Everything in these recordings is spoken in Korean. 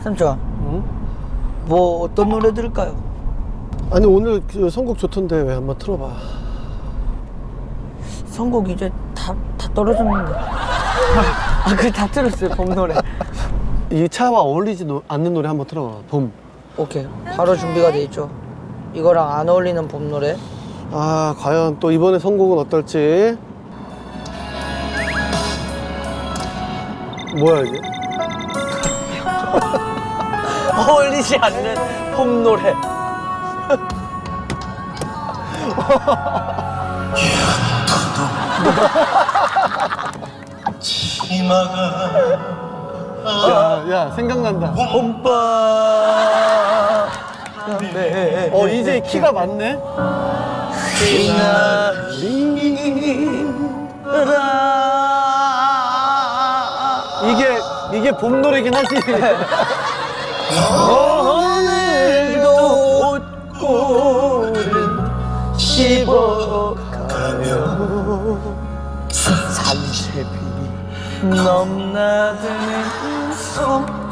삼촌, 응? 뭐 어떤 노래 들을까요? 아니 오늘 그 선곡 좋던데 왜 한번 틀어봐. 선곡 이제 다, 다 떨어졌는데. 아, 그래, 다 들었어요, 봄 노래. 이 차와 어울리지 노- 않는 노래 한번 틀어봐. 봄. 오케이, 바로 준비가 돼 있죠. 이거랑 안 어울리는 봄 노래. 아 과연 또 이번에 선곡은 어떨지. 뭐야 이게? 어울리지 않는 봄 노래. 야, 야 생각난다. 봄밤. 네. 어 이제 키가 맞네. 이게 이게 봄 노래긴 하지. 오늘도 옷골은 씹어가며 산채비 넘나드는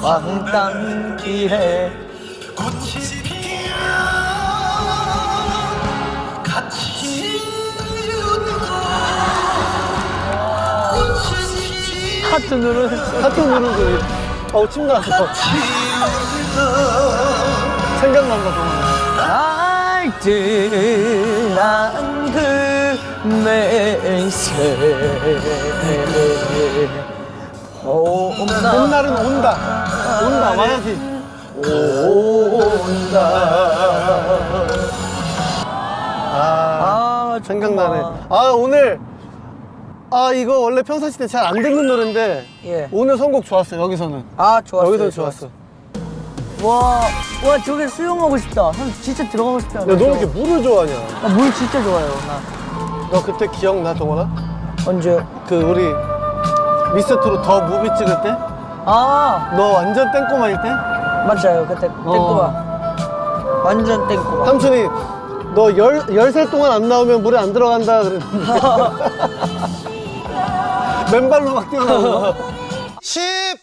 성황땅길에 하트 누르는 하트 누르고. 어우 침 나왔어. 생각난다 정말. 알뜰한 그 매세 봄날 봄날은 온다. 온다 와야지. 온다 아아 생각나네. 좋구나. 아 오늘 아 이거 원래 평상시 때 잘 안 듣는 노래인데 예. 오늘 선곡 좋았어 여기서는. 아 좋았어요 여기서 좋았어. 와, 와 저기 수영하고 싶다 형 진짜 들어가고 싶다 야 너 왜 이렇게 물을 좋아하냐? 나물 진짜 좋아해요 나 너 그때 기억나 동원아? 언제 그 우리 미스트로 더 무비 찍을 때? 아 너 완전 땡꼬마일 때? 맞아요 그때 어. 땡꼬마 완전 땡꼬마 삼촌이 너 열, 열살 동안 안 나오면 물에 안 들어간다 그랬는데 맨발로 막 뛰어나온 거 10, 갈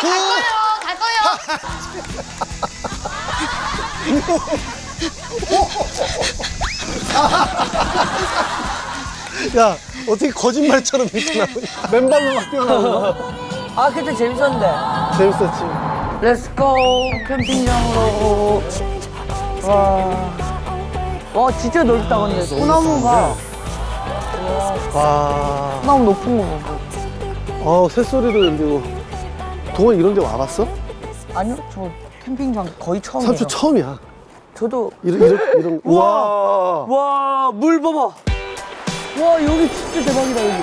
거예요. 갈 거예요. 야 어떻게 거짓말처럼 이렇게 나오냐? 맨발로 막 뛰어나온 거아 그때 재밌었는데. 재밌었지. 렛츠고 캠핑장으로. 와, 와 진짜 넓다 근데. 소나무가. 와. 소나무 높은 거 보고 어, 새소리도 들리고. 동원 이런 데 와봤어? 아니요 저 캠핑장 거의 처음이에요 삼촌 처음이야 저도 이런 이런 이런 우와. 우와 와 물 봐봐 와 여기 진짜 대박이다 여기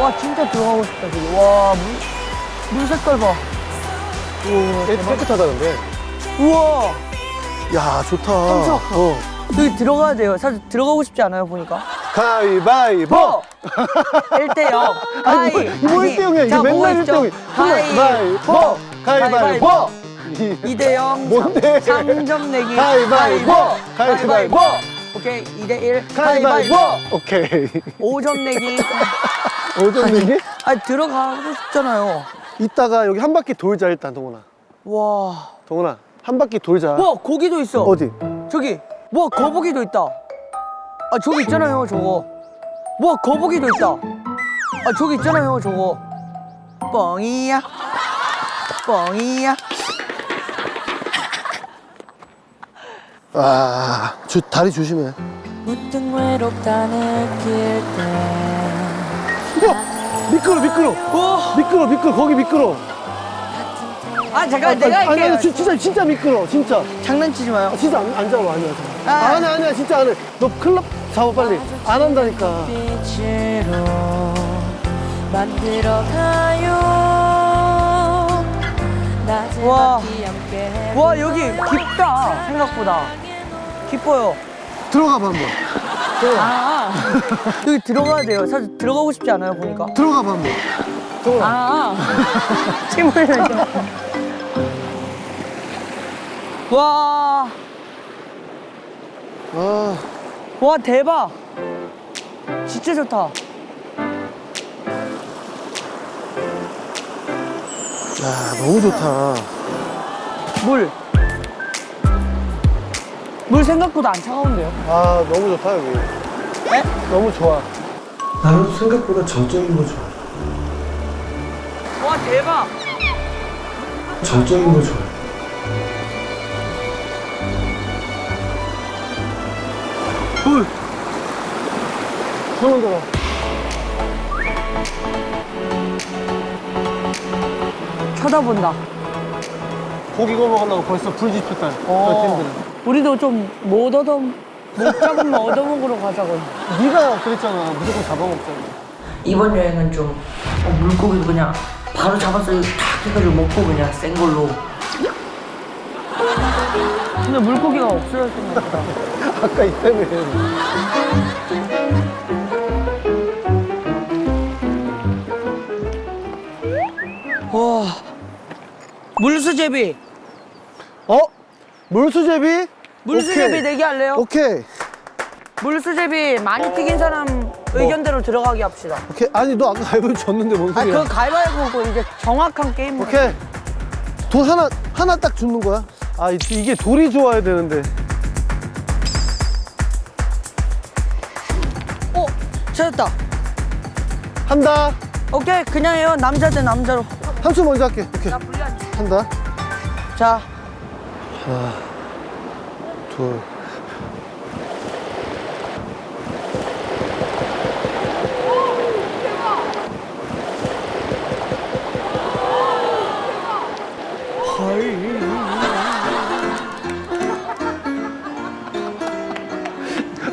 와 진짜 들어가고 싶다 저기 와 물 물 색깔 봐 우와 깨- 깨끗하다는데 우와 야 좋다 삼촌. 어. 여기 들어가야 돼요 사실 들어가고 싶지 않아요 보니까 가위바위보 어! 1대 0. 아니, 뭐, 뭐 1대 0이야. 이게 맨날 1대 0. 가위바위보! 가위바위보! 2대 0. 뭔데? 3점 내기. 가위바위보! 가위바위보! 오케이. 2대 1. 가위바위보! 가위바위보. 오케이. 5점 내기. 오점 내기? 아, 들어가고 싶잖아요. 이따가 여기 한 바퀴 돌자, 일단, 동훈아. 와. 동훈아, 한 바퀴 돌자. 와, 고기도 있어. 어디? 저기. 와, 거북이도 있다. 아, 저기 있잖아요, 저거. 와, 거북이도 있다. 아, 저기 있잖아요, 저거. 뻥이야. 뻥이야. 아, 주, 다리 조심해. 문득 외롭다 느낄 때 우와! 미끄러, 미끄러! 와. 미끄러, 미끄러, 거기 미끄러. 아, 잠깐, 내가 아니, 할게요. 아니, 진- 진짜, 진짜 미끄러, 진짜. 장난치지 마요. 아, 진짜 안, 안 잡아, 아니야. 아. 아니야, 아니야, 진짜 안 해. 너 클럽 잡아, 빨리. 안 한다니까. 빛으로 만들어가요 낮에 와. 함께 와 여기 깊다 생각보다 깊어요 들어가 봐, 한번. 들어가. 아 여기 들어가야 돼요 사실 들어가고 싶지 않아요 보니까 들어가 봐, 한번. 들어가. 아 침을 흘려 와, 아. 와 대박 진짜 좋다 야, 너무 좋다. 물. 물 생각보다 안 차가운데요? 아, 너무 좋다, 여기. 네? 너무 좋아. 나는 생각보다 정적인 거 좋아. 와, 대박. 정적인 거 좋아. 물! 손 들어. 쳐다본다. 고기 구워 먹으려고 벌써 불 지폈다. 어. 팀들은. 우리도 좀 못 얻어, 못 잡으면 얻어먹으러 가자고. 네가 그랬잖아. 무조건 잡아먹자고. 이번 여행은 좀 어, 물고기도 그냥 바로 잡아서 탁 해가지고 먹고 그냥 센 걸로 근데 물고기가 것 같다. 아까 이때문에. 와. 물수제비. 어? 물수제비? 물수제비 오케이. 내기 할래요? 오케이. 물수제비 많이 튀긴 사람 의견대로 들어가게 합시다. 오케이. 아니, 너 아까 가위바위보 졌는데 뭔 아, 소리야? 그거 가위바위보고 이제 정확한 게임. 오케이. 돈 하나, 하나 딱 주는 거야? 아, 이- 이게 돌이 좋아야 되는데. 어, 찾았다. 한다. 오케이, 그냥 해요. 남자 대 남자로. 한수 먼저 할게. 오케이. 한다. 자, 둘.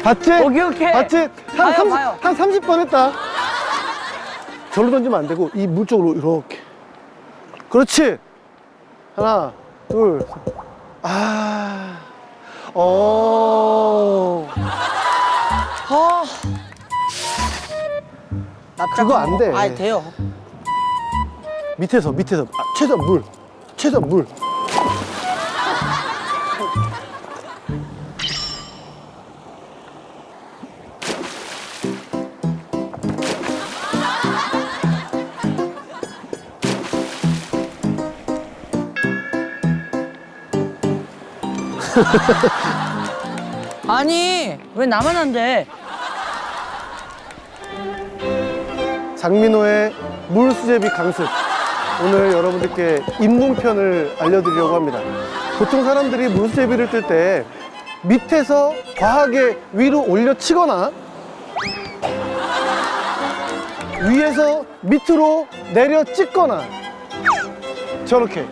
봤지? 오케이, 오케이. 봤지? 한, 봐요, 30, 봐요. 한 30번 했다. 절로 던지면 안 되고, 이 물 쪽으로 이렇게. 그렇지. 하나, 둘. 셋. 아. 어. 아. 그거 안 돼. 아, 돼요. 밑에서, 밑에서. 아, 최대한 물. 최대한 물. 아니, 왜 나만 안 돼? 장민호의 물수제비 강습. 오늘 여러분들께 입문편을 알려드리려고 합니다. 보통 사람들이 물수제비를 뜰 때 밑에서 과하게 위로 올려 치거나 위에서 밑으로 내려 찍거나 저렇게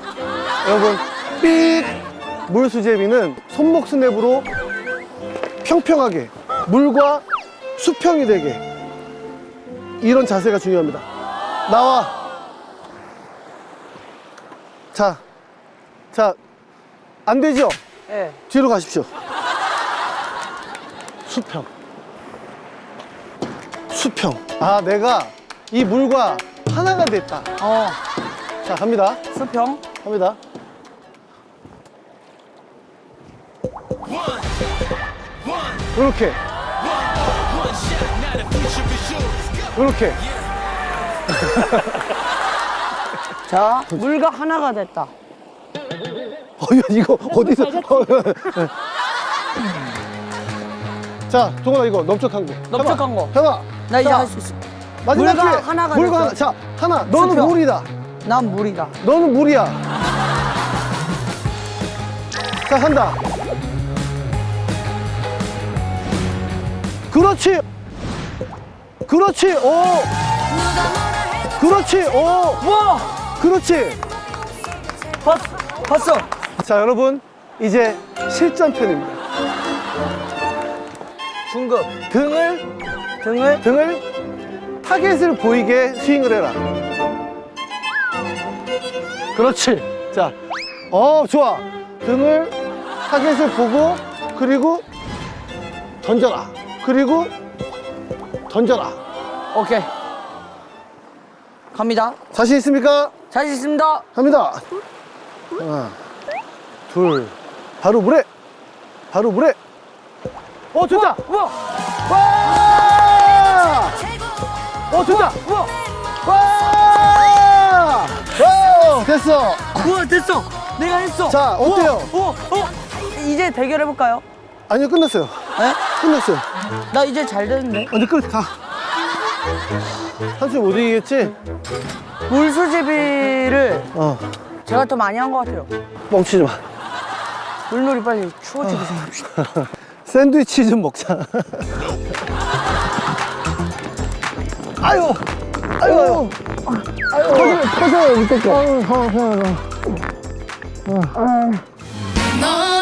여러분 삑 물수제비는 손목 스냅으로 평평하게 물과 수평이 되게 이런 자세가 중요합니다. 나와. 자, 자, 안 되죠? 예. 뒤로 가십시오. 수평. 수평. 아, 내가 이 물과 하나가 됐다. 어, 자, 갑니다. 수평. 갑니다. 이렇게. 이렇게. 자, 물과 하나가 됐다. 어, 야, 이거 어디서? 어, 자, 동원아 이거 넓적한 거. 넓적한. 거. 해봐. 나 이제 자, 할수 있어. 마지막 물과 기회. 하나가 물과 하나. 자, 하나. 너는 수평. 물이다. 난 물이다. 너는 물이야. 자, 한다. 그렇지. 그렇지. 오. 그렇지. 오. 우와! 그렇지. 봤, 봤어. 자, 여러분. 이제 실전편입니다. 중급. 등을 등을 등을 타겟을 보이게 스윙을 해라. 그렇지. 자, 어, 좋아. 등을 타겟을 보고, 그리고 던져라. 그리고 던져라. 오케이. 갑니다. 자신 있습니까? 자신 있습니다. 합니다. 하나, 둘, 바로 물에. 바로 물에. 어, 됐다. 우와! 와! 어, 됐다. 우와! 와! 와! 됐어. 우와 됐어 내가 했어 자, 어때요? 우와, 우와, 어? 이제 대결해볼까요? 아니요, 끝났어요. 에? 끝났어요. 나 이제 잘 되는데 언제 끝 가. 삼촌 못 이기겠지? 물수제비를 어, 제가 더 많이 한 것 같아요 뻥치지 마. 물놀이 빨리 추워지게 생각합시다 샌드위치 좀 먹자. 아유, 아유, 아유. 터져요, 터져요, 밑에 거. 아유, 형, 형, 형. 넌